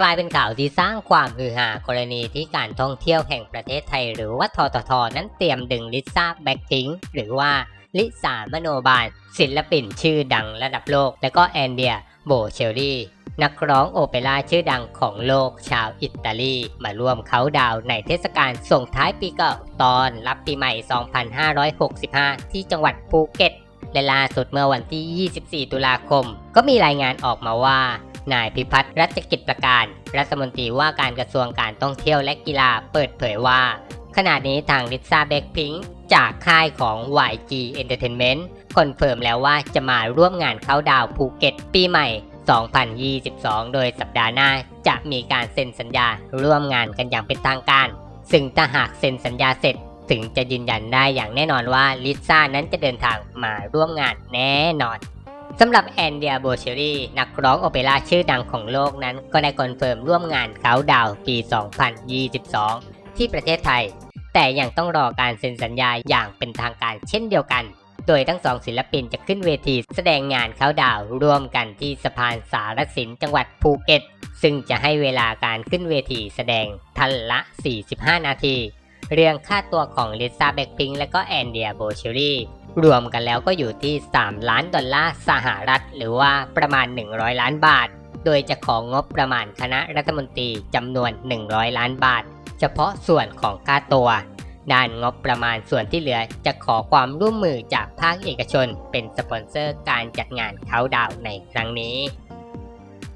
กลายเป็นข่าวที่สร้างความฮือฮากรณีที่การท่องเที่ยวแห่งประเทศไทย หรือว่าทททนั้นเตรียมดึงลิซ่าแบ็คพิงหรือว่าลิซ่ามโนบาล ศิลปินชื่อดังระดับโลก และก็แอนเดียโบเชลลี่นักร้องโอเปร่าชื่อดังของโลกชาวอิตาลี มาร่วมเขาดาวในเทศกาลส่งท้ายปีเก่าตอนรับปีใหม่ 2565 ที่จังหวัดภูเก็ตและล่าสุดเมื่อวันที่ 24 ตุลาคม ก็มีรายงานออกมาว่า นายพิพัฒน์รัชกิจประการ รัฐมนตรีว่าการกระทรวงการท่องเที่ยวและกีฬาเปิดเผยว่า ขณะนี้ทางลิซ่าแบ็คพิงจากค่ายของ YG Entertainment คอนเฟิร์มแล้วว่าจะมาร่วมงานเข้าดาวภูเก็ตปีใหม่ 2022 โดยสัปดาห์หน้าจะมีการเซ็นสัญญาร่วมงานกันอย่างเป็นทางการ ซึ่งถ้าหากเซ็นสัญญาเสร็จถึงจะยืนยันได้อย่างแน่นอนว่าลิซ่านั้นจะเดินทางมาร่วมงานแน่นอน สำหรับแอนเดียโบเชอรี่นักร้องโอเปร่าชื่อดังของโลกนั้น ก็ได้คอนเฟิร์มร่วมงานเขาดาวปี 2022 ที่ประเทศไทย แต่ยังต้องรอการเซ็นสัญญาอย่างเป็นทางการเช่นเดียวกัน โดยทั้งสองศิลปินจะขึ้นเวทีแสดงงานเขาดาวร่วมกันที่สะพานสารสินจังหวัดภูเก็ต ซึ่งจะให้เวลาการขึ้นเวทีแสดงทันละ 45 นาที เรื่องค่าตัวของลิซ่าแบ็คพิงและก็แอนเดียโบเชอรี่ รวมกันแล้วก็อยู่ที่ 3 ล้านดอลลาร์สหรัฐ หรือว่าประมาณ 100 ล้านบาท โดยจะของงบประมาณคณะรัฐมนตรีจำนวน 100 ล้านบาท เฉพาะส่วนของค่าตัว ด้านงบประมาณส่วนที่เหลือจะขอความร่วมมือจากภาคเอกชน เป็นสปอนเซอร์การจัดงานเขาดาวในครั้งนี้